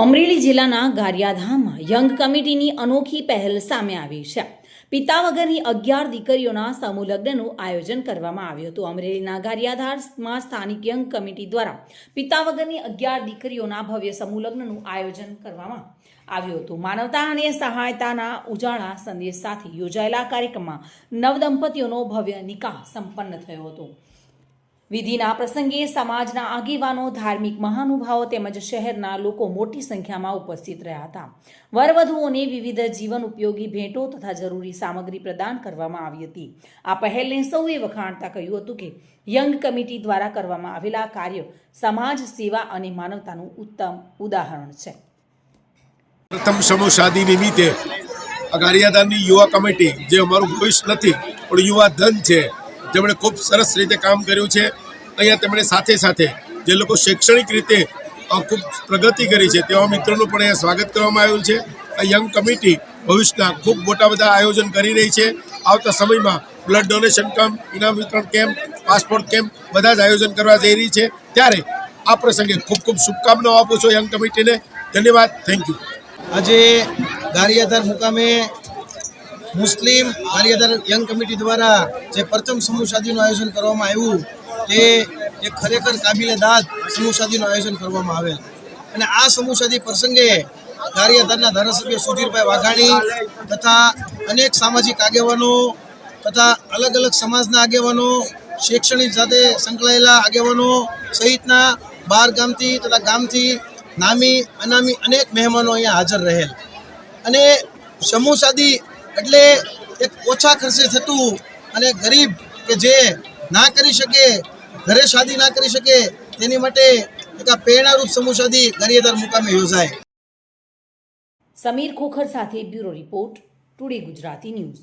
અમરેલી જિલ્લાના ગારિયાધામમાં યંગ કમિટીની અનોખી પહેલ સામે આવી છે. પિતા વગરની અગિયાર દીકરીઓના સમૂહ લગ્નનું આયોજન કરવામાં આવ્યું હતું. અમરેલીના ગારિયાધારમાં સ્થાનિક યંગ કમિટી દ્વારા પિતા વગરની અગિયાર દીકરીઓના ભવ્ય સમૂહ લગ્નનું આયોજન કરવામાં આવ્યું હતું. માનવતા અને સહાયતાના ઉજાળા સંદેશ સાથે યોજાયેલા કાર્યક્રમમાં નવદંપતીઓનો ભવ્ય નિકાહ સંપન્ન થયો હતો. વિધિના પ્રસંગે સમાજના આગેવાનો, ધાર્મિક મહાનુભાવો તેમજ શહેરના લોકો મોટી સંખ્યામાં ઉપસ્થિત રહ્યા હતા. વરવધુઓને વિવિધ જીવન ઉપયોગી ભેટો તથા જરૂરી સામગ્રી પ્રદાન કરવામાં આવી હતી. આ પહેલને સૌએ વખાણતા કહ્યું હતું કે, યંગ કમિટી દ્વારા કરવામાં આવેલા કાર્ય સમાજ સેવા અને માનવતાનું ઉત્તમ ઉદાહરણ છે. પ્રથમ સમૂહ શાદી નિમિત્તે ગારિયાધારની યુવા કમિટી, જે અમારું ભવિષ્ય નથી, પણ યુવા ધન છે જેમણે ખૂબ સરસ રીતે કામ કર્યું છે. અહીંયા તેમણે સાથે સાથે જે લોકો શૈક્ષણિક રીતે ખૂબ પ્રગતિ કરી છે તેવા મિત્રોનું પણ અહીંયા સ્વાગત કરવામાં આવ્યું છે. આ યંગ કમિટી ભવિષ્યના ખૂબ મોટા બધા આયોજન કરી રહી છે. આવતા સમયમાં બ્લડ ડોનેશન કેમ્પ, ઇનામ વિતરણ કેમ્પ, પાસપોર્ટ કેમ્પ બધા જ આયોજન કરવા જઈ રહી છે. ત્યારે આ પ્રસંગે ખૂબ ખૂબ શુભકામનાઓ આપું છું યંગ કમિટીને. ધન્યવાદ. Thank you. આજે ગારિયાધાર મુકામે મુસ્લિમ ગારિયાધાર યંગ કમિટી દ્વારા જે પ્રથમ સમૂહ શાદીનું આયોજન કરવામાં આવ્યું, તે એક ખરેખર કાબિલે દાદ સમૂહ શાદીનું આયોજન કરવામાં આવેલ. અને આ સમૂહ શાદી પ્રસંગે ગારિયાધારના ધારાસભ્ય સુધીરભાઈ વાઘાણી તથા અનેક સામાજિક આગેવાનો તથા અલગ અલગ સમાજના આગેવાનો, શૈક્ષણિક સાથે સંકળાયેલા આગેવાનો સહિતના બહાર ગામથી તથા ગામથી નામી, અનામી અનેક મહેમાનો અહીંયા હાજર રહેલ. અને સમૂહ શાદી એટલે એક ઓછા ખર્ચે થતું અને ગરીબ કે જે ના કરી શકે, ઘરે શાદી ના કરી શકે, તેની માટે એક આ પ્રેરણારૂપ સમૂહ શાદી ગારિયાધાર મુકામે યોજાય. સમીર ખોખર સાથે bureau report, today Gujarati news.